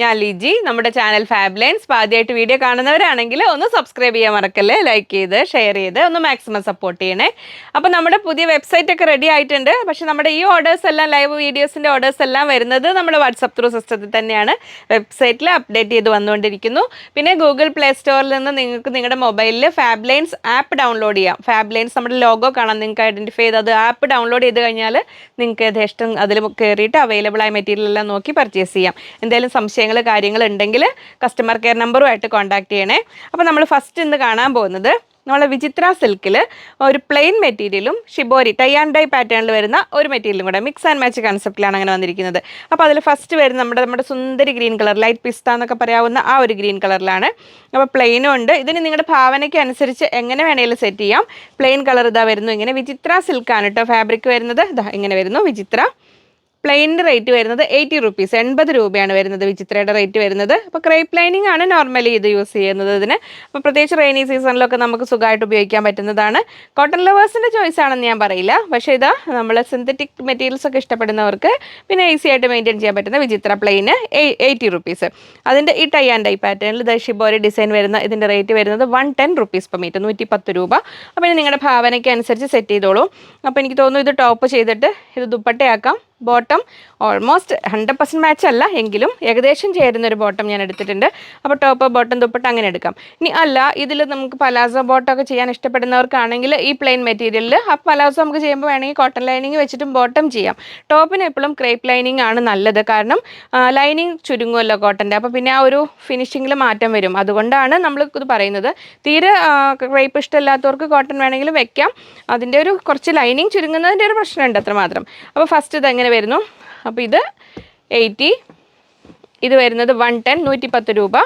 ഞാൻ ലിജി നമ്മുടെ ചാനൽ ഫാബ്ലൈൻസ്. ആദ്യമായിട്ട് വീഡിയോ കാണുന്നവരാണെങ്കിൽ ഒന്ന് സബ്സ്ക്രൈബ് ചെയ്യാൻ മറക്കല്ലേ? ലൈക്ക് ചെയ്ത് ഷെയർ ചെയ്ത് ഒന്ന് മാക്സിമം സപ്പോർട്ട് ചെയ്യണേ. അപ്പോൾ നമ്മുടെ പുതിയ വെബ്സൈറ്റ് ഒക്കെ റെഡി ആയിട്ടുണ്ട്. പക്ഷെ നമ്മുടെ ഈ ഓർഡേഴ്സ് എല്ലാം ലൈവ് വീഡിയോസിന്റെ ഓർഡേഴ്സ് എല്ലാം വരുന്നത് നമ്മുടെ വാട്സപ്പ് ത്രൂ സിസ്റ്റത്തിൽ തന്നെയാണ്. വെബ്സൈറ്റിൽ അപ്ഡേറ്റ് ചെയ്ത് വന്നുകൊണ്ടിരിക്കുന്നു. പിന്നെ ഗൂഗിൾ പ്ലേ സ്റ്റോറിൽ നിന്ന് നിങ്ങൾക്ക് നിങ്ങളുടെ മൊബൈലിൽ ഫാബ്ലൈൻസ് ആപ്പ് ഡൗൺലോഡ് ചെയ്യാം. ഫാബ്ലൈൻസ് നമ്മുടെ ലോഗോ കാണാം. നിങ്ങൾക്ക് ഐഡന്റിഫൈ ചെയ്ത് അത് ആപ്പ് ഡൗൺലോഡ് ചെയ്ത് കഴിഞ്ഞാൽ നിങ്ങൾക്ക് യഥേഷ്ടം അതിൽ കയറിയിട്ട് അവൈലബിൾ ആയ മെറ്റീരിയൽ എല്ലാം നോക്കി പർച്ചേസ് ചെയ്യാം. എന്തെങ്കിലും സംശയങ്ങൾ കാര്യങ്ങൾ ഉണ്ടെങ്കിൽ കസ്റ്റമർ കെയർ നമ്പറുമായിട്ട് കോൺടാക്ട് ചെയ്യണേ. അപ്പോൾ നമ്മൾ ഫസ്റ്റ് ഇന്ന് കാണാൻ പോകുന്നത് നമ്മളെ വിചിത്ര സിൽക്കിൽ ഒരു പ്ലെയിൻ മെറ്റീരിയലും ഷിബോരി ടൈ ആൻഡ് ഡൈ പാറ്റേണിൽ വരുന്ന ഒരു മെറ്റീരിയലും കൂടെ മിക്സ് ആൻഡ് മാച്ച് കൺസെപ്റ്റിലാണ് അങ്ങനെ വന്നിരിക്കുന്നത്. അപ്പോൾ അതിൽ ഫസ്റ്റ് വരുന്ന നമ്മുടെ നമ്മുടെ സുന്ദരി ഗ്രീൻ കളർ ലൈറ്റ് പിസ്ത എന്നൊക്കെ പറയാവുന്ന ആ ഒരു ഗ്രീൻ കളറിലാണ് അപ്പോൾ പ്ലെയിനും ഉണ്ട്. ഇതിന് നിങ്ങളുടെ ഭാവനയ്ക്ക് അനുസരിച്ച് എങ്ങനെ വേണേലും സെറ്റ് ചെയ്യാം. പ്ലെയിൻ കളർ ഇതാ വരുന്നു. ഇങ്ങനെ വിചിത്ര സിൽക്കാണ് കേട്ടോ ഫാബ്രിക് വരുന്നത്. ഇതാ ഇങ്ങനെ വരുന്നു വിചിത്ര. പ്ലെയിനിന്റെ റേറ്റ് വരുന്നത് എയ്റ്റി റുപ്പീസ്. എൺപത് രൂപയാണ് വരുന്നത് വിചിത്രയുടെ റേറ്റ് വരുന്നത്. അപ്പോൾ ക്രേപ്പ് ലൈനിങ് ആണ് നോർമലി ഇത് യൂസ് ചെയ്യുന്നത് ഇതിന്. അപ്പോൾ പ്രത്യേകിച്ച് റെയിനി സീസണിലൊക്കെ നമുക്ക് സുഖമായിട്ട് ഉപയോഗിക്കാൻ പറ്റുന്നതാണ്. കോട്ടൺ ലവേഴ്സിന്റെ ചോയ്സ് ആണെന്ന് ഞാൻ പറയില്ല. പക്ഷേ ഇതാ നമ്മൾ സിന്തറ്റിക് മെറ്റീരിയൽസ് ഒക്കെ ഇഷ്ടപ്പെടുന്നവർക്ക് പിന്നെ ഈസി ആയിട്ട് മെയിന്റെയിൻ ചെയ്യാൻ പറ്റുന്ന വിചിത്ര പ്ലെയിന് എയ്റ്റി റുപ്പീസ്. അതിന്റെ ഈ ടൈ ആൻഡ് ടൈ പാറ്റേണിൽ ഇത് ഷിബോരി ഡിസൈൻ വരുന്ന ഇതിന്റെ റേറ്റ് വരുന്നത് one ten rupees per metre നൂറ്റി പത്ത് രൂപ. അപ്പോൾ നിങ്ങളുടെ ഭാവനയ്ക്ക് അനുസരിച്ച് സെറ്റ് ചെയ്തോളൂ. അപ്പോൾ എനിക്ക് തോന്നുന്നു ഇത് ടോപ്പ് ചെയ്തിട്ട് ഇത് ദുപ്പട്ടയാക്കാം. Bottom almost hundred percent match അല്ല എങ്കിലും ഏകദേശം ചേരുന്ന ഒരു ബോട്ടം ഞാൻ എടുത്തിട്ടുണ്ട്. അപ്പോൾ ടോപ്പ് ബോട്ടം ദുപ്പട്ട അങ്ങനെ എടുക്കാം. ഇനി അല്ല ഇതിൽ നമുക്ക് പലാസോ ബോട്ടം ഒക്കെ ചെയ്യാൻ ഇഷ്ടപ്പെടുന്നവർക്കാണെങ്കിൽ ഈ പ്ലെയിൻ മെറ്റീരിയലിൽ ആ പലാസോ നമുക്ക് ചെയ്യുമ്പോൾ വേണമെങ്കിൽ കോട്ടൺ ലൈനിങ് വെച്ചിട്ടും ബോട്ടം ചെയ്യാം. ടോപ്പിന് എപ്പോഴും ക്രേപ്പ് ലൈനിങ് ആണ് നല്ലത്. കാരണം ലൈനിങ് ചുരുങ്ങുമല്ലോ കോട്ടന്റെ അപ്പോൾ പിന്നെ ആ ഒരു ഫിനിഷിങ്ങിൽ മാറ്റം വരും. അതുകൊണ്ടാണ് നമ്മൾ ഇത് പറയുന്നത്. തീരെ ക്രേപ്പ് ഇഷ്ടമില്ലാത്തവർക്ക് കോട്ടൺ വേണമെങ്കിലും വെക്കാം. അതിന്റെ ഒരു കുറച്ച് ലൈനിങ് ചുരുങ്ങുന്നതിന്റെ ഒരു പ്രശ്നമുണ്ട് അത്രമാത്രം. അപ്പോൾ ഫസ്റ്റ് ഇത് എങ്ങനെ വരുന്നു. അപ്പോൾ ഇത് എയ്റ്റി. ഇത് വരുന്നത് വൺ ടെൻ നൂറ്റി പത്ത് രൂപ.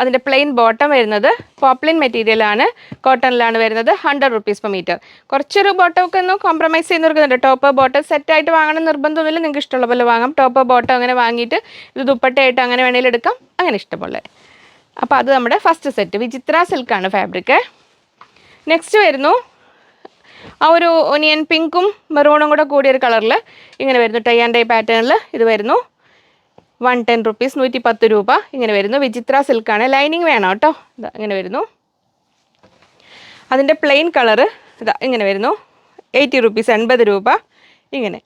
അതിന്റെ പ്ലെയിൻ ബോട്ടം വരുന്നത് പോപ്ലിൻ മെറ്റീരിയലാണ് കോട്ടണിലാണ് വരുന്നത് ഹൺഡ്രഡ് റുപ്പീസ് പെർ മീറ്റർ കുറച്ചൊരു ബോട്ടമൊക്കെ ഒന്ന് കോംപ്രമൈസ് ചെയ്യുന്നവർക്കുണ്ട് ടോപ്പ് ബോട്ടം സെറ്റായിട്ട് വാങ്ങണം നിർബന്ധമൊന്നുമില്ല. നിങ്ങൾക്ക് ഇഷ്ടമുള്ള പോലെ വാങ്ങാം. ടോപ്പ് ബോട്ടം അങ്ങനെ വാങ്ങിയിട്ട് ഇത് ദുപ്പട്ടയായിട്ട് അങ്ങനെ വേണമെങ്കിലും എടുക്കാം. അങ്ങനെ ഇഷ്ടമുള്ള അപ്പോൾ അത് നമ്മുടെ ഫസ്റ്റ് സെറ്റ് വിചിത്ര സിൽക്കാണ് ഫാബ്രിക് നെക്സ്റ്റ് വരുന്നു ആ ഒരു ഒനിയൻ പിങ്കും മെറൂണും കൂടെ കൂടിയ ഒരു കളറിൽ ഇങ്ങനെ വരുന്നു. ടൈ ആൻഡ് ടൈ പാറ്റേണിൽ ഇത് വരുന്നു. വൺ ടെൻ റുപ്പീസ് നൂറ്റി പത്ത് രൂപ ഇങ്ങനെ വരുന്നു. വിചിത്ര സിൽക്കാണ് ലൈനിങ് വേണം കേട്ടോ. ഇതാ ഇങ്ങനെ വരുന്നു. അതിന്റെ പ്ലെയിൻ കളറ് ഇതാ ഇങ്ങനെ വരുന്നു. എയ്റ്റി റുപ്പീസ് എൺപത് രൂപ ഇങ്ങനെ.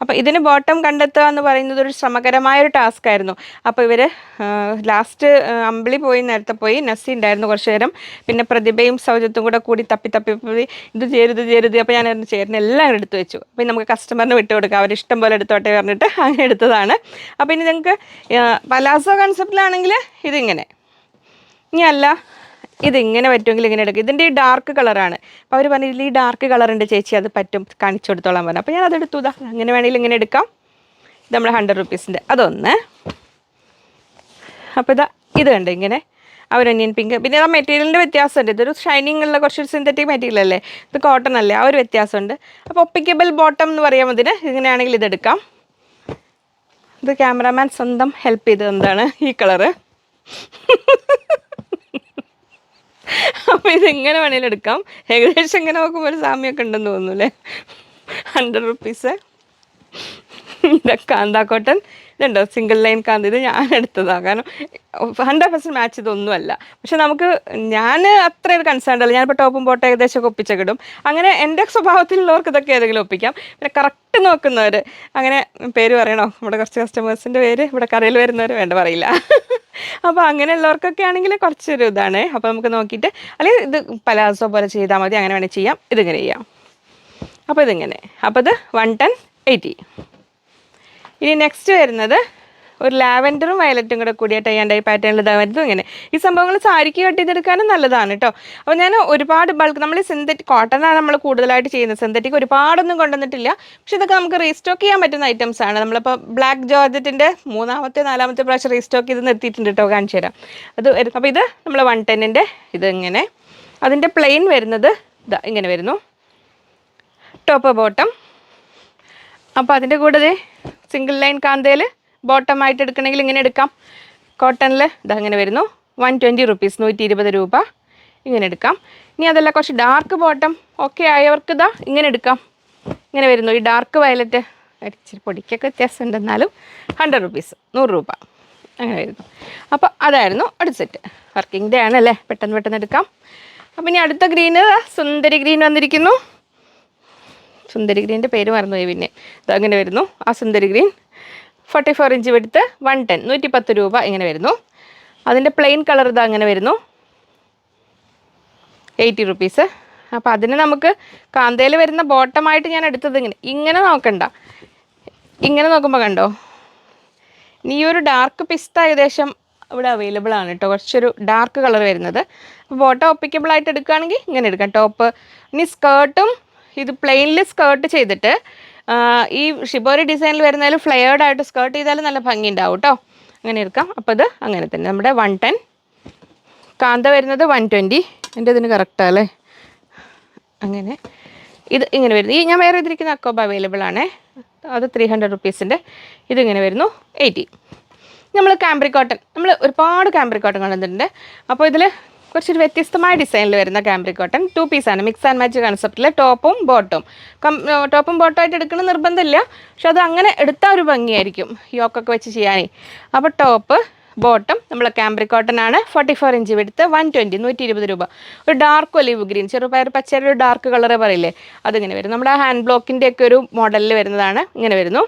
അപ്പോൾ ഇതിന് ബോട്ടം കണ്ടെത്തുക എന്ന് പറയുന്നത് ഒരു ശ്രമകരമായ ഒരു ടാസ്ക് ആയിരുന്നു. അപ്പോൾ ഇവർ ലാസ്റ്റ് അമ്പിളി പോയി നേരത്തെ പോയി നസി ഉണ്ടായിരുന്നു കുറച്ച് നേരം. പിന്നെ പ്രതിഭയും സൗജത്തും കൂടെ കൂടി തപ്പി തപ്പി പോയി ഇത് ചേരുത് ചേരുത് അപ്പോൾ ഞാൻ ചേരുന്ന എല്ലാം എടുത്തു വെച്ചു. അപ്പോൾ നമുക്ക് കസ്റ്റമറിന് വിട്ടു കൊടുക്കാം അവർ ഇഷ്ടം പോലെ എടുത്തോട്ടെ പറഞ്ഞിട്ട് അങ്ങനെ എടുത്തതാണ്. അപ്പോൾ ഇനി നിങ്ങൾക്ക് പലാസോ കൺസെപ്റ്റിലാണെങ്കിൽ ഇതിങ്ങനെ. ഇനി അല്ല ഇതിങ്ങനെ പറ്റുമെങ്കിൽ ഇങ്ങനെ എടുക്കും. ഇതിന്റെ ഈ ഡാർക്ക് കളറാണ് അപ്പോൾ അവർ പറഞ്ഞു ഈ ഡാർക്ക് കളറുണ്ട് ചേച്ചി അത് പറ്റും. കാണിച്ചു കൊടുത്തോളാൻ പറഞ്ഞു. അപ്പോൾ ഞാൻ അതെടുത്തു ഇതാ അങ്ങനെ വേണമെങ്കിൽ ഇങ്ങനെ എടുക്കാം. ഇത് നമ്മൾ ഹൺഡ്രഡ് റുപ്പീസിന്റെ അതൊന്ന്. അപ്പോൾ ഇതാ ഇത് കണ്ട് ഇങ്ങനെ? ആ ഒരു പിങ്ക് പിന്നെ ആ മെറ്റീരിയലിന്റെ വ്യത്യാസമുണ്ട്. ഇതൊരു ഷൈനിങ് ഉള്ള കുറച്ച് സിന്തറ്റിക് മെറ്റീരിയൽ അല്ലേ? ഇത് കോട്ടൺ അല്ലേ? ആ ഒരു വ്യത്യാസമുണ്ട്. അപ്പോൾ ഒപ്പിക്കബിൾ ബോട്ടം എന്ന് പറയാം അതിന്. ഇങ്ങനെയാണെങ്കിൽ ഇതെടുക്കാം ഇത് ക്യാമറാമാൻ സ്വന്തം ഹെൽപ്പ് ചെയ്ത് എന്താണ്? ഈ കളറ് അപ്പോൾ ഇതെങ്ങനെ വേണേലും എടുക്കാം. ഏകദേശം ഇങ്ങനെ നോക്കുമ്പോൾ ഒരു സാമ്യമൊക്കെ ഉണ്ടെന്ന് തോന്നുന്നു അല്ലേ? ഹൺഡ്രഡ് റുപ്പീസ് ഇതൊക്കെ കാന്താ കോട്ടൺ. ഇതുണ്ടോ? Single line kantha. ഇത് ഞാൻ എടുത്തതാണ് കാരണം ഹൺഡ്രഡ് പെർസെന്റ് മാച്ച് ഇതൊന്നുമല്ല. പക്ഷെ നമുക്ക് ഞാൻ അത്ര കൺസേൺ അല്ല. ഞാനിപ്പോൾ ടോപ്പും ബോട്ടും ഏകദേശമൊക്കെ ഒപ്പിച്ച കിടും അങ്ങനെ എന്റെ സ്വഭാവത്തിലുള്ളവർക്ക് ഇതൊക്കെ ഏതെങ്കിലും ഒപ്പിക്കാം. പിന്നെ കറക്റ്റ് നോക്കുന്നവർ അങ്ങനെ പേര് പറയണോ? നമ്മുടെ കുറച്ച് കസ്റ്റമേഴ്സിന്റെ പേര്. ഇവിടെ കടയിൽ വരുന്നവർ വേണ്ട പറയില്ല. അപ്പോൾ അങ്ങനെയുള്ളവർക്കൊക്കെ ആണെങ്കിൽ കുറച്ചൊരു ഇതാണ്. അപ്പോൾ നമുക്ക് നോക്കിയിട്ട് അല്ലെങ്കിൽ ഇത് പലാസോ പോലെ ചെയ്താൽ മതി അങ്ങനെ വേണമെങ്കിൽ ചെയ്യാം. ഇതിങ്ങനെ ചെയ്യാം. അപ്പോൾ ഇതിങ്ങനെ. അപ്പോൾ ഇത് വൺ ടെൻ എയ്റ്റി ഇനി നെക്സ്റ്റ് വരുന്നത് ഒരു ലാവൻഡറും വയലറ്റും കൂടെ കൂടിയ ടൈ ആൻഡ് ഐ പാറ്റേണിൽ ഇതാ വരുന്നത്. ഇങ്ങനെ. ഈ സംഭവങ്ങൾ സാരിക്ക് കട്ട് ചെയ്തെടുക്കാനും നല്ലതാണ് കേട്ടോ അപ്പോൾ ഞാൻ ഒരുപാട് ബൾക്ക് നമ്മൾ സിന്തറ്റിക് കോട്ടനാണ് നമ്മൾ കൂടുതലായിട്ട് ചെയ്യുന്നത്. സിന്തറ്റിക് ഒരുപാടൊന്നും കൊണ്ടുവന്നിട്ടില്ല. പക്ഷെ ഇതൊക്കെ നമുക്ക് റീസ്റ്റോക്ക് ചെയ്യാൻ പറ്റുന്ന ഐറ്റംസ് ആണ്. നമ്മളിപ്പോൾ ബ്ലാക്ക് ജോർജറ്റിന്റെ മൂന്നാമത്തെ നാലാമത്തെ പ്രാവശ്യം റീസ്റ്റോക്ക് ചെയ്ത് നിർത്തിയിട്ടുണ്ട് കേട്ടോ കാണിച്ചു തരാം. അത് അപ്പോൾ ഇത് നമ്മൾ വൺ ടെന്നിന്റെ ഇത് ഇങ്ങനെ അതിന്റെ പ്ലെയിൻ വരുന്നത് ഇതാ ഇങ്ങനെ വരുന്നു. ടോപ്പ് ബോട്ടം അപ്പോൾ അതിന്റെ കൂടെ സിംഗിൾ ലൈൻ കാന്തയിൽ ബോട്ടം ആയിട്ട് എടുക്കണമെങ്കിൽ ഇങ്ങനെ എടുക്കാം. കോട്ടണിൽ ഇതങ്ങനെ വരുന്നു. വൺ ട്വന്റി റുപ്പീസ് നൂറ്റി ഇരുപത് രൂപ. ഇങ്ങനെ എടുക്കാം. ഇനി അതല്ല കുറച്ച് ഡാർക്ക് ബോട്ടം ഒക്കെ ആയവർക്ക് ഇതാ ഇങ്ങനെ എടുക്കാം. ഇങ്ങനെ വരുന്നു. ഈ ഡാർക്ക് വയലറ്റ് ഇച്ചിരി പൊടിക്കൊക്കെ വ്യത്യാസം ഉണ്ടെന്നാലും ഹൺഡ്രഡ് റുപ്പീസ് നൂറ് രൂപ. അങ്ങനെ വരുന്നു. അപ്പോൾ അതായിരുന്നു അടുത്ത സെറ്റ് വർക്കിംഗ് ഡേ ആണല്ലേ? പെട്ടെന്ന് പെട്ടെന്ന് എടുക്കാം. അപ്പം ഇനി അടുത്ത ഗ്രീന് സുന്ദരി ഗ്രീൻ വന്നിരിക്കുന്നു. സുന്ദരി ഗ്രീന്റെ പേര് മറന്നുപോയി പിന്നെ. ഇതങ്ങനെ വരുന്നു. ആ സുന്ദരി ഗ്രീൻ ഫോർട്ടി ഫോർ ഇഞ്ച് വെടുത്ത് വൺ ടെൻ നൂറ്റി പത്ത് രൂപ ഇങ്ങനെ വരുന്നു. അതിന്റെ പ്ലെയിൻ കളർ ഇത് അങ്ങനെ വരുന്നു. എയ്റ്റി റുപ്പീസ് അപ്പോൾ അതിന് നമുക്ക് കാന്തയിൽ വരുന്ന ബോട്ടമായിട്ട് ഞാൻ എടുത്തത് ഇങ്ങനെ. ഇങ്ങനെ നോക്കണ്ട. ഇങ്ങനെ നോക്കുമ്പോൾ കണ്ടോ? ഈ ഒരു ഡാർക്ക് പിസ്ത ഏകദേശം ഇവിടെ അവൈലബിൾ ആണ് കേട്ടോ. കുറച്ചൊരു ഡാർക്ക് കളർ വരുന്നത്. അപ്പോൾ ബോട്ടം ഒപ്പിക്കബിൾ ആയിട്ട് എടുക്കുകയാണെങ്കിൽ ഇങ്ങനെ എടുക്കാം. ടോപ്പ് ഇനി സ്കേർട്ടും ഇത് പ്ലെയിനിൽ സ്കേർട്ട് ചെയ്തിട്ട് ഈ ഷിബോരി ഡിസൈനിൽ വരുന്നതിൽ ഫ്ലെയർഡ് ആയിട്ട് സ്കേർട്ട് ചെയ്താലും നല്ല ഭംഗി ഉണ്ടാവും കേട്ടോ അങ്ങനെ എടുക്കാം. അപ്പോൾ ഇത് അങ്ങനെ തന്നെ. നമ്മുടെ വൺ ടെൻ കാന്ത വരുന്നത് വൺ ട്വന്റി എന്റെ ഇതിന് കറക്റ്റാണ് അല്ലേ? അങ്ങനെ. ഇത് ഇങ്ങനെ വരുന്നു. ഈ ഞാൻ വേറെ ഇതിരിക്കുന്ന അക്കോബ അവൈലബിൾ ആണ്. അത് ത്രീ ഹൺഡ്രഡ് റുപ്പീസിന്റെ ഇതിങ്ങനെ വരുന്നു. എയ്റ്റി നമ്മൾ കാംബ്രി കോട്ടൺ നമ്മൾ ഒരുപാട് കാംബ്രി കോട്ടൺ കൊണ്ടുവന്നിട്ടുണ്ട് അപ്പോൾ ഇതിൽ കുറച്ചൊരു വ്യത്യസ്തമായ ഡിസൈനിൽ വരുന്ന കാമ്പ്രി കോട്ടൺ. ടു പീസാണ് മിക്സ് ആൻഡ് മാച്ച് കൺസെപ്റ്റിലെ ടോപ്പും ബോട്ടും. ടോപ്പും ടോപ്പും ബോട്ടുമായിട്ട് എടുക്കുന്ന നിർബന്ധമില്ല. പക്ഷെ അത് അങ്ങനെ എടുത്താൽ ഒരു ഭംഗിയായിരിക്കും. യോക്കൊക്കെ വെച്ച് ചെയ്യാനേ. അപ്പോൾ ടോപ്പ് ബോട്ടം നമ്മൾ കാംബ്രി കോട്ടൺ ആണ് ഫോർട്ടി ഫോർ ഇഞ്ച് എടുത്ത് വൺ ട്വന്റി നൂറ്റി ഇരുപത് രൂപ. ഒരു ഡാർക്ക് ഒലിവ് ഗ്രീൻ ചെറുപയർ പച്ചയുടെ ഒരു ഡാർക്ക് കളർ പറയില്ലേ? അതിങ്ങനെ വരും. നമ്മുടെ ഹാൻഡ് ബ്ലോക്കിന്റെ ഒക്കെ ഒരു മോഡലിൽ വരുന്നതാണ്. ഇങ്ങനെ വരുന്നു.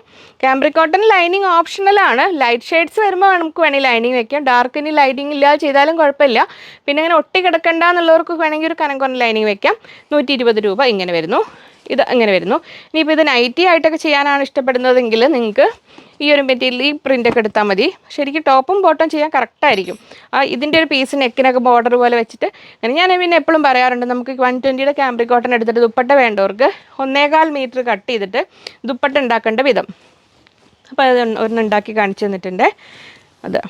കാംബ്രി കോട്ടൺ ലൈനിങ് ഓപ്ഷണലാണ് ലൈറ്റ് ഷെയ്ഡ്സ് വരുമ്പോൾ നമുക്ക് വേണമെങ്കിൽ ലൈനിങ് വെക്കാം. ഡാർക്ക് ഇനി ലൈനിങ് ഇല്ലാതെ ചെയ്താലും കുഴപ്പമില്ല. പിന്നെ ഇങ്ങനെ ഒട്ടി കിടക്കണ്ട എന്നുള്ളവർക്ക് വേണമെങ്കിൽ ഒരു കനം കുറഞ്ഞ ലൈനിങ് വെക്കാം. നൂറ്റി ഇരുപത് രൂപ ഇങ്ങനെ വരുന്നു. ഇത് അങ്ങനെ വരുന്നു. ഇനിയിപ്പോൾ ഇത് നൈറ്റി ആയിട്ടൊക്കെ ചെയ്യാനാണ് ഇഷ്ടപ്പെടുന്നതെങ്കിൽ നിങ്ങൾക്ക് ഈ ഒരു മെറ്റീരിയൽ ഈ പ്രിന്റൊക്കെ എടുത്താൽ മതി. ശരിക്കും ടോപ്പും ബോട്ടം ചെയ്യാൻ കറക്റ്റായിരിക്കും ആ ഇതിന്റെ ഒരു പീസ് നെക്കിനൊക്കെ ബോർഡർ പോലെ വെച്ചിട്ട് അങ്ങനെ ഞാൻ പിന്നെ എപ്പോഴും പറയാറുണ്ട് നമുക്ക് വൺ ട്വന്റിയുടെ ക്യാമ്പ്രി കോട്ടൺ എടുത്തിട്ട് ദുപ്പട്ട വേണ്ടവർക്ക് ഒന്നേകാൽ മീറ്റർ കട്ട് ചെയ്തിട്ട് ദുപ്പട്ട ഉണ്ടാക്കേണ്ട വിധം. അപ്പോൾ അത് ഒന്ന് ഉണ്ടാക്കി കാണിച്ചു തന്നിട്ടുണ്ട്. അത്.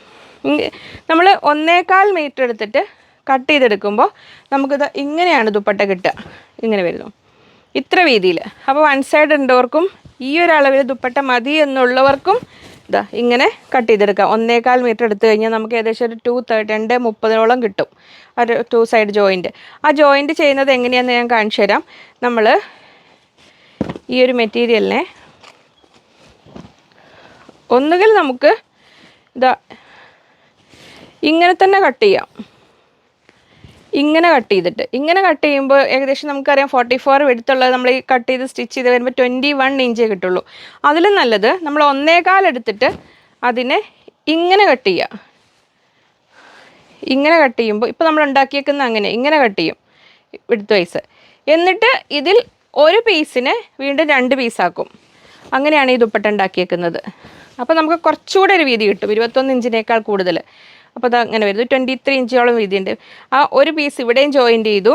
നമ്മൾ ഒന്നേകാൽ മീറ്റർ എടുത്തിട്ട് കട്ട് ചെയ്തെടുക്കുമ്പോൾ നമുക്കിത് ഇങ്ങനെയാണ് ദുപ്പട്ട കിട്ടുക. ഇങ്ങനെ വരുന്നു. ഇത്ര വീതിയിൽ അപ്പോൾ വൺ സൈഡ് ഉണ്ടവർക്കും ഈ ഒരു അളവിൽ ദുപ്പട്ട മതി എന്നുള്ളവർക്കും ഇതാ ഇങ്ങനെ കട്ട് ചെയ്തെടുക്കാം. ഒന്നേകാൽ മീറ്റർ എടുത്തു കഴിഞ്ഞാൽ നമുക്ക് ഏകദേശം ഒരു ടു തേർട്ടി രണ്ട് മുപ്പതിനോളം കിട്ടും. ഒരു ടു സൈഡ് ജോയിന്റ് ആ ജോയിന്റ് ചെയ്യുന്നത് എങ്ങനെയാണെന്ന് ഞാൻ കാണിച്ചു തരാം. നമ്മൾ ഈ ഒരു മെറ്റീരിയലിനെ ഒന്നുകിൽ നമുക്ക് ഇതാ ഇങ്ങനെ തന്നെ കട്ട് ചെയ്യാം. ഇങ്ങനെ കട്ട് ചെയ്തിട്ട്. ഇങ്ങനെ കട്ട് ചെയ്യുമ്പോൾ ഏകദേശം നമുക്കറിയാം ഫോർട്ടി ഫോർ എടുത്തുള്ളത് നമ്മൾ ഈ കട്ട് ചെയ്ത് സ്റ്റിച്ച് ചെയ്ത് വരുമ്പോൾ ട്വന്റി വൺ ഇഞ്ചേ കിട്ടുള്ളൂ. അതിലും നല്ലത് നമ്മൾ ഒന്നേകാൽ എടുത്തിട്ട് അതിനെ ഇങ്ങനെ കട്ട് ചെയ്യുക ഇങ്ങനെ കട്ട് ചെയ്യുമ്പോൾ ഇപ്പോൾ നമ്മൾ ഉണ്ടാക്കിയേക്കുന്ന അങ്ങനെ ഇങ്ങനെ കട്ട് ചെയ്യും എടുത്ത് വൈസ് എന്നിട്ട് ഇതിൽ ഒരു പീസിനെ വീണ്ടും രണ്ട് പീസാക്കും അങ്ങനെയാണ് ഈ ദുപ്പട്ട ഉണ്ടാക്കിയേക്കുന്നത്. അപ്പോൾ നമുക്ക് കുറച്ചുകൂടെ ഒരു വീതി കിട്ടും ഇരുപത്തൊന്ന് ഇഞ്ചിനേക്കാൾ കൂടുതൽ അപ്പോൾ അത് അങ്ങനെ വരുന്നു. ട്വന്റി ത്രീ ഇഞ്ചോളം വീതിയുണ്ട്. ആ ഒരു പീസ് ഇവിടെയും ജോയിന്റ് ചെയ്തു.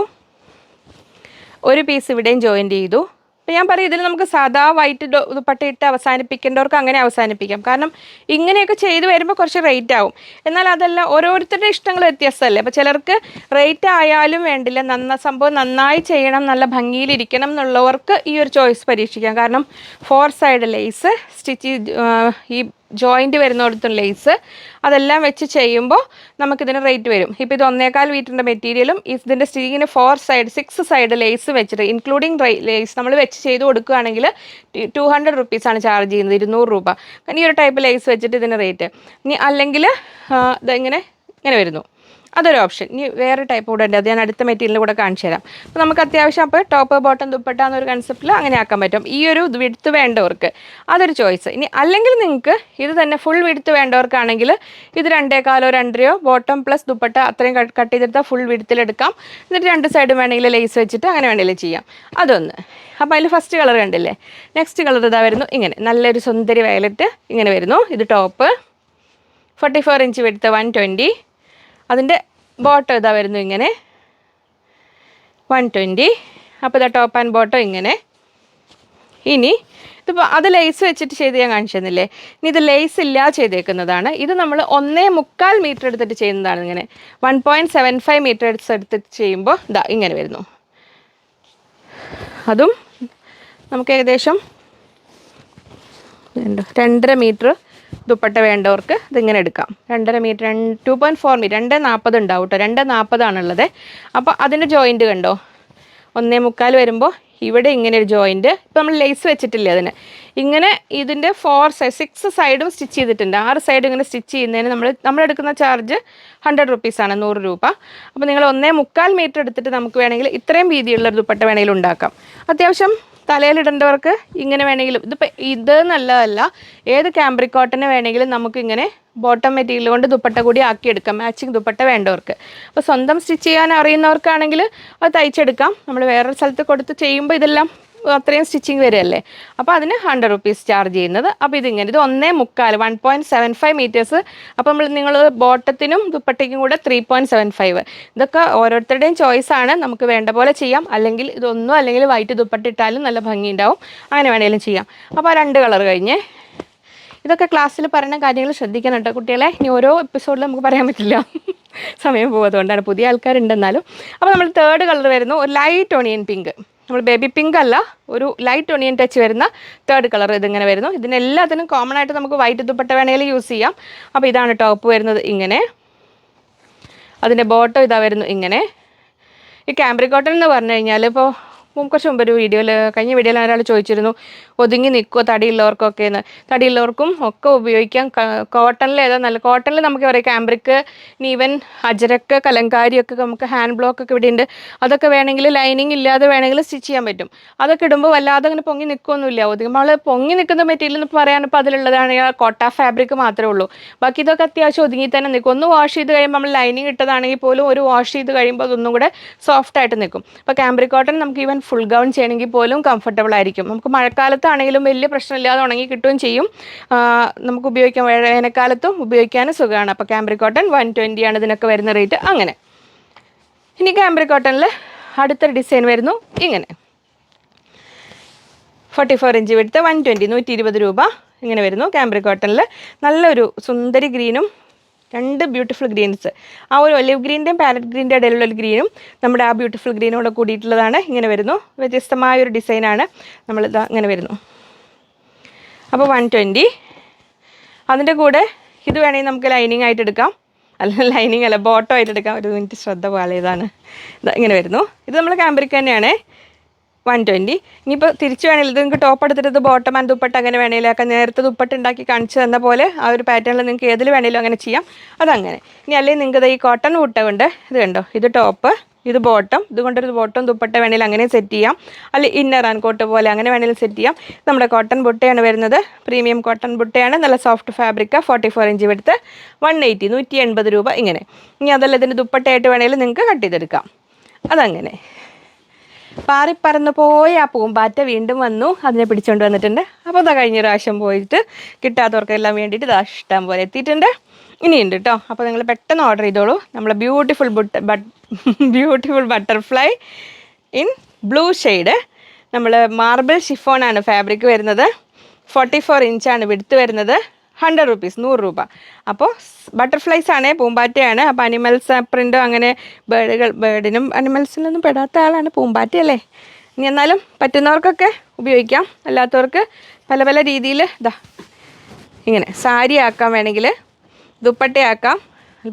ഒരു പീസ് ഇവിടെയും ജോയിന്റ് ചെയ്തു. അപ്പോൾ ഞാൻ പറയും ഇതിൽ നമുക്ക് സാധാ വൈറ്റ് ദുപ്പട്ട ഇട്ട് അവസാനിപ്പിക്കേണ്ടവർക്ക് അങ്ങനെ അവസാനിപ്പിക്കാം. കാരണം ഇങ്ങനെയൊക്കെ ചെയ്ത് വരുമ്പോൾ കുറച്ച് റേറ്റ് ആവും. എന്നാൽ അതല്ല ഓരോരുത്തരുടെ ഇഷ്ടങ്ങൾ വ്യത്യാസമല്ലേ? അപ്പോൾ ചിലർക്ക് റേറ്റ് ആയാലും വേണ്ടില്ല. നന്ന സംഭവം നന്നായി ചെയ്യണം നല്ല ഭംഗിയിലിരിക്കണം എന്നുള്ളവർക്ക് ഈ ഒരു ചോയ്സ് പരീക്ഷിക്കാം. കാരണം ഫോർ സൈഡ് ലേസ് സ്റ്റിച്ച് ഈ ജോയിന്റ് വരുന്നിടത്തും ലേസ് അതെല്ലാം വെച്ച് ചെയ്യുമ്പോൾ നമുക്കിതിന് റേറ്റ് വരും. ഇപ്പോൾ ഇത് ഒന്നേകാൽ മീറ്ററിന്റെ മെറ്റീരിയലും ഇതിന്റെ സ്റ്റിച്ചിങ്ങിന് four side six side lace വെച്ചിട്ട് ഇൻക്ലൂഡിങ് ലേസ് നമ്മൾ വെച്ച് ചെയ്ത് കൊടുക്കുകയാണെങ്കിൽ ടു ഹൺഡ്രഡ് റുപ്പീസാണ് ചാർജ് ചെയ്യുന്നത് ഇരുന്നൂറ് രൂപ. ഈ ഒരു ടൈപ്പ് ലേസ് വെച്ചിട്ട് ഇതിന് റേറ്റ്. ഇനി അല്ലെങ്കിൽ ഇതെങ്ങനെ ഇങ്ങനെ വരുന്നു. അതൊരു ഓപ്ഷൻ ഇനി വേറെ ടൈപ്പ് കൂടെ ഉണ്ട്. അത് ഞാൻ അടുത്ത മെറ്റീരിയൽ കൂടെ കാണിച്ചു തരാം. അപ്പോൾ നമുക്ക് അത്യാവശ്യം അപ്പോൾ ടോപ്പ് ബോട്ടം ദുപ്പട്ട എന്നൊരു കൺസെപ്റ്റിൽ അങ്ങനെ ആക്കാൻ പറ്റും. ഈ ഒരു വിടുത്ത് വേണ്ടവർക്ക് അതൊരു ചോയ്സ് ഇനി അല്ലെങ്കിൽ നിങ്ങൾക്ക് ഇത് തന്നെ ഫുൾ വിടുത്ത് വേണ്ടവർക്കാണെങ്കിൽ ഇത് രണ്ടേകാലോ രണ്ടരയോ ബോട്ടം പ്ലസ് ദുപ്പട്ട അത്രയും കട്ട് ചെയ്തെടുത്താൽ ഫുൾ വിടുത്തിലെടുക്കാം എന്നിട്ട് രണ്ട് സൈഡും വേണമെങ്കിൽ ലേസ് വെച്ചിട്ട് അങ്ങനെ വേണമെങ്കിലും ചെയ്യാം. അതൊന്ന്. അപ്പോൾ അതിൽ ഫസ്റ്റ് കളർ കണ്ടില്ലേ? നെക്സ്റ്റ് കളർ ഇതാ വരുന്നു. ഇങ്ങനെ. നല്ലൊരു സുന്ദരി വയലറ്റ് ഇങ്ങനെ വരുന്നു. ഇത് ടോപ്പ് ഫോർട്ടി ഫോർ ഇഞ്ച് വെടുത്ത് വൺ ട്വന്റി അതിന്റെ ബോട്ടം ഇതാ വരുന്നു ഇങ്ങനെ. വൺ ട്വന്റി അപ്പോൾ ഇതാ ടോപ്പ് ആൻഡ് ബോട്ടം ഇങ്ങനെ. ഇനി ഇതിപ്പോൾ അത് ലേസ് വെച്ചിട്ട് ചെയ്ത് ഞാൻ കാണിച്ചു തന്നില്ലേ ഇനി ഇത് ലേസ് ഇല്ല ചെയ്തേക്കുന്നതാണ്. ഇത് നമ്മൾ ഒന്നേ മുക്കാൽ മീറ്റർ എടുത്തിട്ട് ചെയ്യുന്നതാണ് ഇങ്ങനെ. One point seven five metre എടുത്തിട്ട് ചെയ്യുമ്പോൾ ഇതാ ഇങ്ങനെ വരുന്നു. അതും നമുക്ക് ഏകദേശം രണ്ട് രണ്ടര മീറ്റർ ദുപ്പട്ട വേണ്ടവർക്ക് ഇതിങ്ങനെ എടുക്കാം. രണ്ടര മീറ്റർ രണ്ട് ടു പോയിന്റ് ഫോർ മീറ്റർ രണ്ട് നാൽപ്പത് ഉണ്ടാവും കേട്ടോ രണ്ട് നാൽപ്പതാണുള്ളത് അപ്പോൾ അതിന്റെ ജോയിന്റ് കണ്ടോ? ഒന്നേ മുക്കാൽ വരുമ്പോൾ ഇവിടെ ഇങ്ങനെ ഒരു ജോയിന്റ് ഇപ്പം നമ്മൾ ലേസ് വെച്ചിട്ടില്ലേ അതിന്? ഇങ്ങനെ ഇതിന്റെ ഫോർ സൈഡ് സിക്സ് സൈഡും സ്റ്റിച്ച് ചെയ്തിട്ടുണ്ട്. ആറ് സൈഡും ഇങ്ങനെ സ്റ്റിച്ച് ചെയ്യുന്നതിന് നമ്മൾ എടുക്കുന്ന ചാർജ് ഹൺഡ്രഡ് റുപ്പീസാണ് നൂറ് രൂപ. അപ്പോൾ നിങ്ങൾ ഒന്നേ മുക്കാൽ മീറ്റർ എടുത്തിട്ട് നമുക്ക് വേണമെങ്കിൽ ഇത്രയും വീതിയുള്ള ഒരു ദുപ്പട്ട വേണമെങ്കിൽ ഉണ്ടാക്കാം. അത്യാവശ്യം തലയിലിടേണ്ടവർക്ക് ഇങ്ങനെ വേണമെങ്കിലും ഇതിപ്പോൾ ഇത് നല്ലതല്ല. ഏത് ക്യാമ്പ്രിക് കോട്ടന് വേണമെങ്കിലും നമുക്കിങ്ങനെ ബോട്ടം മെറ്റീരിയൽ കൊണ്ട് ദുപ്പട്ട കൂടി ആക്കിയെടുക്കാം മാച്ചിങ് ദുപ്പട്ട വേണ്ടവർക്ക്. അപ്പോൾ സ്വന്തം സ്റ്റിച്ച് ചെയ്യാൻ അറിയുന്നവർക്കാണെങ്കിൽ അത് തയ്ച്ചെടുക്കാം. നമ്മൾ വേറൊരു സ്ഥലത്ത് കൊടുത്ത് ചെയ്യുമ്പോൾ ഇതെല്ലാം അത്രയും സ്റ്റിച്ചിങ് വരികയല്ലേ അപ്പോൾ അതിന് ഹൺഡ്രഡ് റുപ്പീസ് ചാർജ് ചെയ്യുന്നത്. അപ്പോൾ ഇതിങ്ങനെ ഇത് ഒന്നേ മുക്കാൽ one point seven five metres അപ്പോൾ നമ്മൾ നിങ്ങൾ ബോട്ടത്തിനും ദുപ്പട്ടയ്ക്കും കൂടെ ത്രീ പോയിന്റ് സെവൻ ഫൈവ് ഇതൊക്കെ ഓരോരുത്തരുടെയും ചോയ്സാണ് നമുക്ക് വേണ്ട പോലെ ചെയ്യാം. അല്ലെങ്കിൽ ഇതൊന്നും അല്ലെങ്കിൽ വൈറ്റ് ദുപ്പട്ട ഇട്ടാലും നല്ല ഭംഗി ഉണ്ടാവും അങ്ങനെ വേണമെങ്കിലും ചെയ്യാം. അപ്പോൾ രണ്ട് കളർ കഴിഞ്ഞേ. ഇതൊക്കെ ക്ലാസ്സിൽ പറയുന്ന കാര്യങ്ങൾ ശ്രദ്ധിക്കണം കേട്ടോ കുട്ടികളെ. ഇനി ഓരോ എപ്പിസോഡിലും നമുക്ക് പറയാൻ പറ്റില്ല. സമയം പോകുന്നതുകൊണ്ടാണ് പുതിയ ആൾക്കാരുണ്ടെന്നാലും. അപ്പോൾ നമ്മൾ തേർഡ് കളർ വരുന്നു. ഒരു ലൈറ്റ് ഓണിയൻ പിങ്ക് നമ്മൾ ബേബി പിങ്ക് അല്ല ഒരു ലൈറ്റ് ഒണിയൻ ടച്ച് വരുന്ന തേർഡ് കളർ ഇതിങ്ങനെ വരുന്നു. ഇതിനെല്ലാത്തിനും കോമൺ ആയിട്ട് നമുക്ക് വൈറ്റ് ദുപ്പട്ട വേണമെങ്കിൽ യൂസ് ചെയ്യാം. അപ്പോൾ ഇതാണ് ടോപ്പ് വരുന്നത് ഇങ്ങനെ. അതിന്റെ ബോട്ടം ഇതാ വരുന്നു ഇങ്ങനെ. ഈ കാംബ്രി കോട്ടൺ എന്ന് പറഞ്ഞു കഴിഞ്ഞാൽ ഇപ്പോൾ കുറച്ച് മുമ്പ് ഒരു വീഡിയോയിൽ കഴിഞ്ഞ വീഡിയോയിൽ ഒരാൾ ചോദിച്ചിരുന്നു ഒതുങ്ങി നിൽക്കുമോ തടിയുള്ളവർക്കൊക്കെ എന്ന്? തടിയുള്ളവർക്കും ഒക്കെ ഉപയോഗിക്കാം. കോട്ടണിൽ ഏതാ നല്ല കോട്ടണിൽ നമുക്ക് പറയാം ക്യാമ്പ്രിക്ക് നീവൻ അജരക്ക് കലങ്കാരിയൊക്കെ നമുക്ക് ഹാൻഡ് ബ്ലോക്ക് ഒക്കെ ഇവിടെ ഉണ്ട്. അതൊക്കെ വേണമെങ്കിൽ ലൈനിങ് ഇല്ലാതെ വേണമെങ്കിൽ സ്റ്റിച്ച് ചെയ്യാൻ പറ്റും. അതൊക്കെ ഇടുമ്പോൾ വല്ലാതെ അങ്ങനെ പൊങ്ങി നിൽക്കുകയൊന്നുമില്ല ഒതുങ്ങി നമ്മൾ പൊങ്ങി നിൽക്കുന്ന മെറ്റീരിയൽ എന്ന് പറയാനിപ്പോൾ ഇപ്പോൾ അതിലുള്ളതാണ് കോട്ട ഫാബ്രിക് മാത്രമേ ഉള്ളൂ. ബാക്കി ഇതൊക്കെ അത്യാവശ്യം ഒതുങ്ങി തന്നെ നിൽക്കും. ഒന്ന് വാഷ് ചെയ്ത് കഴിയുമ്പോൾ നമ്മൾ ലൈനിങ് ഇട്ടതാണെങ്കിൽ പോലും ഒരു വാഷ് ചെയ്ത് കഴിയുമ്പോൾ അതൊന്നും കൂടെ സോഫ്റ്റ് ആയിട്ട് നിൽക്കും. അപ്പോൾ ക്യാമ്പ്രിക് കോട്ടൺ നമുക്ക് ഈവൻ ഫുൾ ഗൗൺ ചെയ്യണമെങ്കിൽ പോലും കംഫർട്ടബിൾ ആയിരിക്കും. നമുക്ക് മഴക്കാലത്താണെങ്കിലും വലിയ പ്രശ്നമില്ലാതെ ഉണങ്ങി കിട്ടുകയും ചെയ്യും. നമുക്ക് ഉപയോഗിക്കാൻ വേനൽക്കാലത്തും ഉപയോഗിക്കാനും സുഖമാണ്. അപ്പോൾ ക്യാമ്പറി കോട്ടൺ വൺ ആണ് ഇതിനൊക്കെ വരുന്ന റേറ്റ് അങ്ങനെ. ഇനി ക്യാമ്പറി കോട്ടണിൽ അടുത്തൊരു ഡിസൈൻ വരുന്നു. ഇങ്ങനെ. ഫോർട്ടി ഫോർ ഇഞ്ച് വിടുത്ത് വൺ ട്വന്റി നൂറ്റി ഇരുപത് രൂപ ഇങ്ങനെ വരുന്നു ക്യാമ്പറി കോട്ടണിൽ നല്ലൊരു സുന്ദരി ഗ്രീനും രണ്ട് ബ്യൂട്ടിഫുൾ ഗ്രീൻസ് ആ ഒരു ഒലിവ് ഗ്രീന്റെയും പാരറ്റ് ഗ്രീന്റെ ഇടയിലുള്ള ഒരു ഗ്രീനും നമ്മുടെ ആ ബ്യൂട്ടിഫുൾ ഗ്രീനും കൂടെ കൂടിയിട്ടുള്ളതാണ്. ഇങ്ങനെ വരുന്നു. വ്യത്യസ്തമായ ഒരു ഡിസൈനാണ് നമ്മളിത് ഇങ്ങനെ വരുന്നു. അപ്പോൾ വൺ ട്വന്റി അതിന്റെ കൂടെ ഇത് വേണമെങ്കിൽ നമുക്ക് ലൈനിങ് ആയിട്ട് എടുക്കാം. അല്ല ലൈനിങ് അല്ല ബോട്ടോ ആയിട്ട് എടുക്കാം. ഒരു മിനിറ്റ് ശ്രദ്ധ പോലെ ഇതാണ്. ഇങ്ങനെ വരുന്നു. ഇത് നമ്മൾ ക്യാമ്പറിക്ക് തന്നെയാണ്. വൺ ട്വന്റി ഇനിയിപ്പോൾ തിരിച്ച് വേണമെങ്കിൽ നിങ്ങൾക്ക് ടോപ്പ് എടുത്തിട്ട് ബോട്ടം ആൻഡ് ദുപ്പട്ട അങ്ങനെ വേണമെങ്കിലും ഒക്കെ നേരത്തെ ദുപ്പട്ട് ഉണ്ടാക്കി കാണിച്ചു തന്ന പോലെ ആ ഒരു പാറ്റേണിൽ നിങ്ങൾക്ക് ഏതിൽ വേണമെങ്കിലും അങ്ങനെ ചെയ്യാം. അതങ്ങനെ. ഇനി അല്ലെങ്കിൽ നിങ്ങൾക്ക് ഈ കോട്ടൺ കൊണ്ട് ഇത് കണ്ടോ? ഇത് ടോപ്പ് ഇത് ബോട്ടം ഇതുകൊണ്ടൊരു ബോട്ടം ദുപ്പട്ട വേണമെങ്കിൽ അങ്ങനെ സെറ്റ് ചെയ്യാം. അല്ലെ ഇന്നർ ആൻഡ് കോട്ട് പോലെ അങ്ങനെ വേണമെങ്കിലും സെറ്റ് ചെയ്യാം. നമ്മുടെ കോട്ടൺ ബുട്ടയാണ് വരുന്നത്. പ്രീമിയം കോട്ടൺ ബുട്ടയാണ്. നല്ല സോഫ്റ്റ് ഫാബ്രിക്ക ഫോർട്ടി ഫോർ ഇഞ്ച് എടുത്ത് വൺ എയ്റ്റി നൂറ്റി എൺപത് രൂപ ഇങ്ങനെ. ഇനി അതല്ല ഇതിന്റെ ദുപ്പട്ടയായിട്ട് വേണമെങ്കിൽ നിങ്ങൾക്ക് കട്ട് ചെയ്തെടുക്കാം. അതങ്ങനെ. പാറിപ്പറന്ന് പോയ ആ പൂമ്പാറ്റ വീണ്ടും വന്നു അതിനെ പിടിച്ചുകൊണ്ട് വന്നിട്ടുണ്ട്. അപ്പോൾ അതാ കഴിഞ്ഞ പ്രാവശ്യം പോയിട്ട് കിട്ടാത്തവർക്കെല്ലാം വേണ്ടിയിട്ട് ഇതാ ഇഷ്ടം പോലെ എത്തിയിട്ടുണ്ട്. ഇനിയുണ്ട് കേട്ടോ അപ്പോൾ നിങ്ങൾ പെട്ടെന്ന് ഓർഡർ ചെയ്തോളൂ. നമ്മളെ beautiful but but beautiful butterfly in blue shade നമ്മൾ മാർബിൾ ഷിഫോൺ ആണ് ഫാബ്രിക് വരുന്നത്. ഫോർട്ടി ഫോർ ഇഞ്ചാണ് വിടുത്ത് വരുന്നത്. ഹൺഡ്രഡ് റുപ്പീസ് നൂറ് രൂപ. അപ്പോൾ ബട്ടർഫ്ലൈസ് ആണ് പൂമ്പാറ്റയാണ്. അപ്പോൾ അനിമൽസ് പ്രിന്റും അങ്ങനെ ബേഡുകൾ ബേഡിനും അനിമൽസിനൊന്നും പെടാത്ത ആളാണ് പൂമ്പാറ്റയല്ലേ ഇനി എന്നാലും പറ്റുന്നവർക്കൊക്കെ ഉപയോഗിക്കാം. അല്ലാത്തവർക്ക് പല പല രീതിയിൽ ഇതാ ഇങ്ങനെ സാരി ആക്കാൻ വേണമെങ്കിൽ. ദുപ്പട്ടയാക്കാം.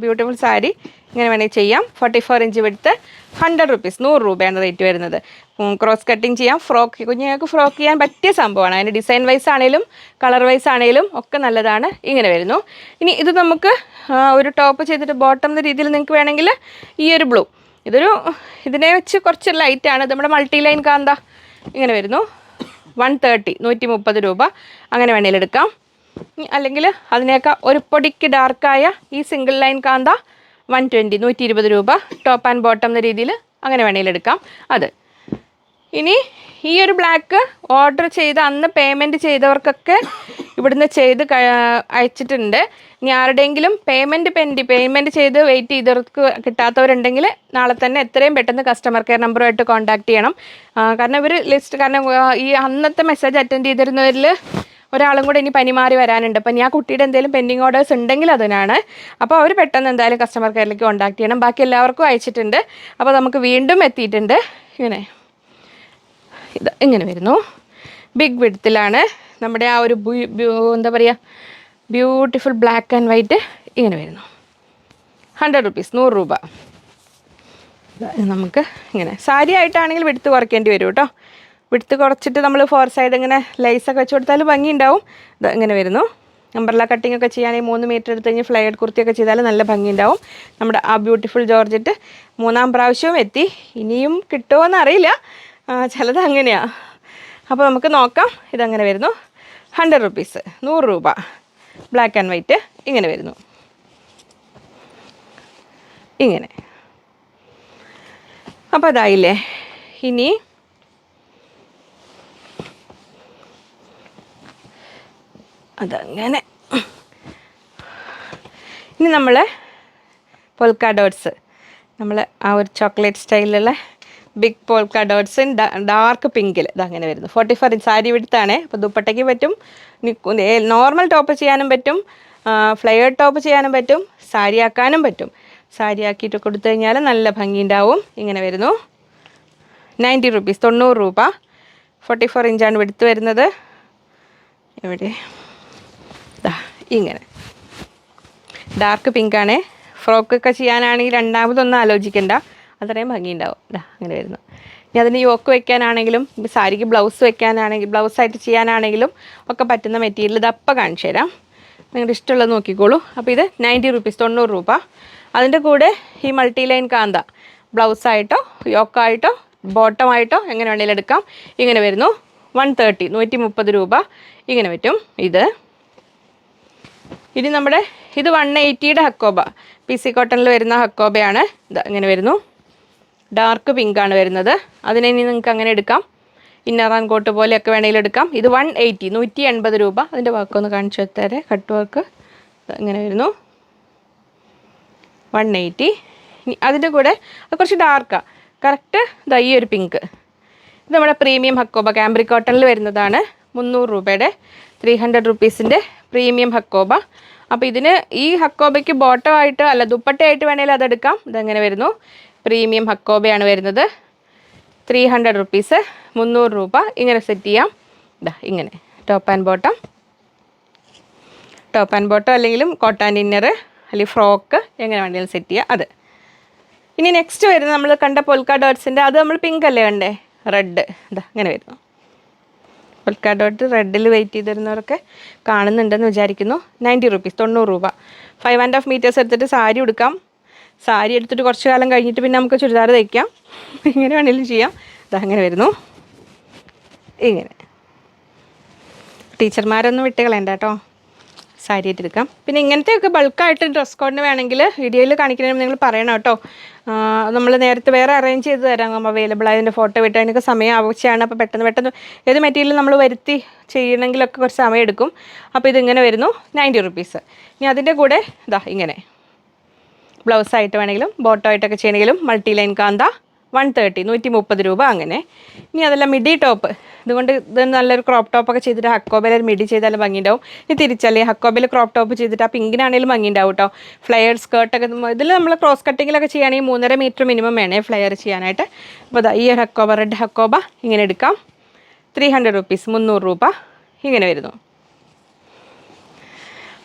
ബ്യൂട്ടിഫുൾ സാരി. ഇങ്ങനെ വേണമെങ്കിൽ ചെയ്യാം. ഫോർട്ടി ഫോർ ഇഞ്ച് വിടുത്ത് ഹൺഡ്രഡ് റുപ്പീസ് നൂറ് രൂപയാണ് റേറ്റ് വരുന്നത്. ക്രോസ് കട്ടിങ് ചെയ്യാം. ഫ്രോക്ക് കുഞ്ഞുങ്ങൾക്ക് ഫ്രോക്ക് ചെയ്യാൻ പറ്റിയ സംഭവമാണ്. അതിന്റെ ഡിസൈൻ വൈസ് ആണെങ്കിലും കളർ വൈസ് ആണെങ്കിലും ഒക്കെ നല്ലതാണ്. ഇങ്ങനെ വരുന്നു. ഇനി ഇത് നമുക്ക് ഒരു ടോപ്പ് ചെയ്തിട്ട് ബോട്ടം എന്ന രീതിയിൽ നിങ്ങൾക്ക് വേണമെങ്കിൽ ഈ ഒരു ബ്ലൂ ഇതൊരു ഇതിനെ വെച്ച് കുറച്ച് ലൈറ്റാണ് നമ്മുടെ മൾട്ടി ലൈൻ കാന്ത ഇങ്ങനെ വരുന്നു. വൺ തേർട്ടി നൂറ്റി മുപ്പത് രൂപ അങ്ങനെ വേണമെങ്കിൽ എടുക്കാം. അല്ലെങ്കിൽ അതിനേക്കാൾ ഒരു പൊടിക്ക് ഡാർക്കായ ഈ single line kantha one twenty നൂറ്റി ഇരുപത് രൂപ ടോപ്പ് ആൻഡ് ബോട്ടം എന്ന രീതിയിൽ അങ്ങനെ വേണമെങ്കിൽ എടുക്കാം. അത്. ഇനി ഈ ഒരു ബ്ലാക്ക് ഓർഡർ ചെയ്ത് അന്ന് പേയ്മെന്റ് ചെയ്തവർക്കൊക്കെ ഇവിടുന്ന് ചെയ്ത് അയച്ചിട്ടുണ്ട്. ഇനി ആരുടെയെങ്കിലും പേയ്മെന്റ് പെൻഡി പേയ്മെന്റ് ചെയ്ത് വെയിറ്റ് ചെയ്തവർക്ക് കിട്ടാത്തവരുണ്ടെങ്കിൽ നാളെ തന്നെ എത്രയും പെട്ടെന്ന് കസ്റ്റമർ കെയർ നമ്പറുമായിട്ട് കോൺടാക്ട് ചെയ്യണം. കാരണം ഇവർ ലിസ്റ്റ് കാരണം ഈ അന്നത്തെ മെസ്സേജ് അറ്റൻഡ് ചെയ്തിരുന്നവരിൽ ഒരാളും കൂടെ ഇനി പനി മാറി വരാനുണ്ട്. അപ്പം ഇനി ആ കുട്ടിയുടെ എന്തെങ്കിലും പെൻഡിങ് ഓർഡേഴ്സ് ഉണ്ടെങ്കിൽ അതിനാണ്. അപ്പോൾ അവർ പെട്ടെന്ന് എന്തായാലും കസ്റ്റമർ കെയറിലേക്ക് കോൺടാക്ട് ചെയ്യണം. ബാക്കി എല്ലാവർക്കും അയച്ചിട്ടുണ്ട്. അപ്പോൾ നമുക്ക് വീണ്ടും എത്തിയിട്ടുണ്ട്. ഇങ്ങനെ. ഇത് ഇങ്ങനെ വരുന്നു. ബിഗ് വിഡ്ത്തിലാണ് നമ്മുടെ ആ ഒരു എന്താ പറയുക ബ്യൂട്ടിഫുൾ ബ്ലാക്ക് ആൻഡ് വൈറ്റ് ഇങ്ങനെ വരുന്നു. ഹൺഡ്രഡ് റുപ്പീസ് നൂറ് രൂപ. നമുക്ക് ഇങ്ങനെ. സാരി ആയിട്ടാണെങ്കിൽ വിടുത്ത് കുറയ്ക്കേണ്ടി വരും കേട്ടോ. വിടുത്ത് കുറച്ചിട്ട് നമ്മൾ ഫോർ സൈഡ് ഇങ്ങനെ ലൈസൊക്കെ വെച്ച് കൊടുത്താൽ ഭംഗിയുണ്ടാവും. ഇത് ഇങ്ങനെ വരുന്നു. അമ്പർല കട്ടിംഗ് ഒക്കെ ചെയ്യാൻ ഈ മൂന്ന് മീറ്റർ എടുത്ത് കഴിഞ്ഞ് ഫ്ലൈഡ് കുർത്തിയൊക്കെ ചെയ്താൽ നല്ല ഭംഗിയുണ്ടാവും. നമ്മുടെ ആ ബ്യൂട്ടിഫുൾ ജോർജറ്റ് മൂന്നാം പ്രാവശ്യവും എത്തി. ഇനിയും കിട്ടുമോ ആ, ചിലത് അങ്ങനെയാണ് അപ്പോൾ നമുക്ക് നോക്കാം. ഇതങ്ങനെ വരുന്നു. ഹൺഡ്രഡ് റുപ്പീസ് നൂറ് രൂപ. ബ്ലാക്ക് ആൻഡ് വൈറ്റ് ഇങ്ങനെ വരുന്നു. ഇങ്ങനെ. അപ്പോൾ അതായില്ലേ ഇനി അതങ്ങനെ. ഇനി നമ്മൾ പോൽക്ക ഡോട്ട്സ് നമ്മൾ ആ ഒരു ചോക്ലേറ്റ് സ്റ്റൈലിലുള്ള ബിഗ് പോൽക്ക ഡോട്ട്സ് ഡാർക്ക് പിങ്കിൽ ഇതങ്ങനെ വരുന്നു. ഫോർട്ടി ഫോർ ഇഞ്ച് സാരി വിടുത്താണ്. അപ്പോൾ ദുപ്പട്ടയ്ക്ക് പറ്റും. നോർമൽ ടോപ്പ് ചെയ്യാനും പറ്റും. ഫ്ലെയർ ടോപ്പ് ചെയ്യാനും പറ്റും. സാരി ആക്കാനും പറ്റും. സാരി ആക്കിയിട്ട് കൊടുത്തു കഴിഞ്ഞാൽ നല്ല ഭംഗി ഉണ്ടാവും ഇങ്ങനെ വരുന്നു. നയന്റി റുപ്പീസ് തൊണ്ണൂറ് രൂപ. ഫോർട്ടി ഫോർ ഇഞ്ചാണ് വെടുത്ത് വരുന്നത്. എവിടെ? ഇങ്ങനെ. ഡാർക്ക് പിങ്കാണ് ഫ്രോക്കൊക്കെ ചെയ്യാനാണെങ്കിൽ രണ്ടാമതൊന്നും ആലോചിക്കണ്ട. അത്രയും ഭംഗിയുണ്ടാവും. ഉണ്ടാവും അങ്ങനെ വരുന്നു. ഇനി അതിന് യോക്ക് വെക്കാനാണെങ്കിലും സാരിക്ക് ബ്ലൗസ് വെക്കാനാണെങ്കിൽ ബ്ലൗസായിട്ട് ചെയ്യാനാണെങ്കിലും ഒക്കെ പറ്റുന്ന മെറ്റീരിയൽ ഇതപ്പം കാണിച്ചു തരാം. നിങ്ങളുടെ ഇഷ്ടമുള്ളത് നോക്കിക്കോളൂ. അപ്പോൾ ഇത് നയന്റി റുപ്പീസ് തൊണ്ണൂറ് രൂപ. അതിന്റെ കൂടെ ഈ മൾട്ടി ലൈൻ കാന്ത ബ്ലൗസായിട്ടോ യോക്കായിട്ടോ ബോട്ടമായിട്ടോ എങ്ങനെ വേണമെങ്കിലും എടുക്കാം. ഇങ്ങനെ വരുന്നു. വൺ തേർട്ടി നൂറ്റി മുപ്പത് രൂപ. ഇങ്ങനെ പറ്റും. ഇത് ഇനി നമ്മുടെ ഇത് വൺ എയ്റ്റിയുടെ ഹക്കോബ. പി സി കോട്ടണിൽ വരുന്ന ഹക്കോബയാണ്. ഇത് ഇങ്ങനെ വരുന്നു. ഡാർക്ക് പിങ്കാണ് വരുന്നത്. അതിനെ ഇനി നിങ്ങൾക്ക് അങ്ങനെ എടുക്കാം. ഇന്നർ ആൻഡ് കോട്ട് പോലെയൊക്കെ വേണമെങ്കിൽ എടുക്കാം. ഇത് വൺ എയ്റ്റി നൂറ്റി എൺപത് രൂപ. അതിന്റെ വർക്കൊന്ന് കാണിച്ചു വെച്ചാൽ കട്ട് വർക്ക് ഇങ്ങനെ വരുന്നു. വൺ എയ്റ്റി അതിന്റെ കൂടെ അത് കുറച്ച് ഡാർക്കാണ് കറക്റ്റ് ഇതാ ഈ ഒരു പിങ്ക് ഇത് നമ്മുടെ പ്രീമിയം ഹക്കോബ. കാംബ്രി കോട്ടണിൽ വരുന്നതാണ്. മുന്നൂറ് രൂപയുടെ ത്രീ ഹൺഡ്രഡ് റുപ്പീസിന്റെ പ്രീമിയം ഹക്കോബ. അപ്പോൾ ഇതിന് ഈ ഹക്കോബയ്ക്ക് ബോട്ടമായിട്ട് അല്ല ദുപ്പട്ടയായിട്ട് വേണമെങ്കിൽ അതെടുക്കാം ഇതെങ്ങനെ വരുന്നു? പ്രീമിയം ഹക്കോബയാണ് വരുന്നത്. ത്രീ ഹൺഡ്രഡ് റുപ്പീസ് മുന്നൂറ് രൂപ. ഇങ്ങനെ സെറ്റ് ചെയ്യാം. ഇതാ ഇങ്ങനെ. Top and bottom top and bottom അല്ലെങ്കിലും കോട്ടൺ ഇന്നർ അല്ലെങ്കിൽ ഫ്രോക്ക് എങ്ങനെ വേണമെങ്കിലും സെറ്റ് ചെയ്യുക അത്. ഇനി നെക്സ്റ്റ് വരുന്നത് നമ്മൾ കണ്ട പൊൽക്ക ഡോട്ട്സിന്റെ അത് നമ്മൾ പിങ്ക് അല്ലേ കണ്ടേ? റെഡ് ഇതാ അങ്ങനെ വരുന്നു. പൊൽക്ക ഡോട്ട് റെഡിൽ വെയിറ്റ് ചെയ്തിരുന്നവരൊക്കെ കാണുന്നുണ്ടെന്ന് വിചാരിക്കുന്നു. നയന്റി റുപ്പീസ് തൊണ്ണൂറ് രൂപ. ഫൈവ് ആൻഡ് ഹാഫ് മീറ്റേഴ്സ് എടുത്തിട്ട് സാരി എടുക്കാം സാരി എടുത്തിട്ട് കുറച്ച് കാലം കഴിഞ്ഞിട്ട് പിന്നെ നമുക്ക് ചുരിദാർ തയ്ക്കാം. ഇങ്ങനെ വേണമെങ്കിലും ചെയ്യാം. അതങ്ങനെ വരുന്നു. ഇങ്ങനെ. ടീച്ചർമാരൊന്നും വിട്ട് കളയണ്ട കേട്ടോ. സാരി ആയിട്ട് എടുക്കാം പിന്നെ ഇങ്ങനത്തെയൊക്കെ ബൾക്കായിട്ട് ഡ്രസ് കോഡിന് വേണമെങ്കിൽ വീഡിയോയിൽ കാണിക്കുന്നതിന് നിങ്ങൾ പറയണം കേട്ടോ. നമ്മൾ നേരത്തെ വേറെ അറേഞ്ച് ചെയ്ത് തരാം. അവൈലബിൾ ആയതിന്റെ ഫോട്ടോ വിട്ട് അതിനൊക്കെ സമയം ആവശ്യമാണ്. അപ്പോൾ പെട്ടെന്ന് പെട്ടെന്ന് ഏത് മെറ്റീരിയൽ നമ്മൾ വരുത്തി ചെയ്യണമെങ്കിലൊക്കെ കുറച്ച് സമയം എടുക്കും. അപ്പോൾ ഇതിങ്ങനെ വരുന്നു. നയന്റി റുപ്പീസ് ഇനി അതിന്റെ കൂടെ ഇതാ ഇങ്ങനെ. ബ്ലൗസായിട്ട് വേണമെങ്കിലും ബോട്ടോ ആയിട്ടൊക്കെ ചെയ്യണമെങ്കിലും multi line kantha. One thirty നൂറ്റി മുപ്പത് രൂപ അങ്ങനെ. ഇനി അതല്ല മിഡി ടോപ്പ്. ഇതുകൊണ്ട് ഇത് നല്ലൊരു ക്രോപ്പ് ടോപ്പൊക്കെ ചെയ്തിട്ട് ഹക്കോബേൽ മിഡി ഭംഗി ഭംഗിയുണ്ടാവും. ഇനി തിരിച്ചല്ലേ ഹക്കോബേൽ ക്രോപ്പ് ടോപ്പ് ചെയ്തിട്ട് ആ പിങ്കിനാണെങ്കിലും ഭംഗിയുണ്ടാവും കേട്ടോ ഫ്ലെയർ സ്കേർട്ടൊക്കെ ഇതിൽ നമ്മൾ ക്രോസ് കട്ടിങ്ങിലൊക്കെ ചെയ്യുകയാണെങ്കിൽ മൂന്നര മീറ്റർ മിനിമം വേണേ ഫ്ലെയർ ചെയ്യാനായിട്ട്. അപ്പോൾ ഈ ഒരു ഹക്കോബ റെഡ് ഹക്കോബ ഇങ്ങനെ എടുക്കാം. ത്രീ ഹൺഡ്രഡ് റുപ്പീസ് മുന്നൂറ് രൂപ ഇങ്ങനെ വരുന്നു.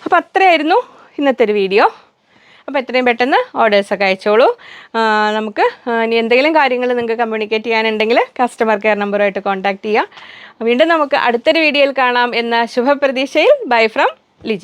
അപ്പോൾ അത്രയായിരുന്നു ഇന്നത്തെ ഒരു വീഡിയോ അപ്പോൾ എത്രയും പെട്ടെന്ന് ഓർഡേഴ്സൊക്കെ അയച്ചോളൂ. നമുക്ക് ഇനി എന്തെങ്കിലും കാര്യങ്ങൾ നിങ്ങൾക്ക് കമ്മ്യൂണിക്കേറ്റ് ചെയ്യാനുണ്ടെങ്കിൽ കസ്റ്റമർ കെയർ നമ്പറുമായിട്ട് കോൺടാക്റ്റ് ചെയ്യാം. വീണ്ടും നമുക്ക് അടുത്തൊരു വീഡിയോയിൽ കാണാം എന്ന ശുഭപ്രതീക്ഷയിൽ. Bye from Liji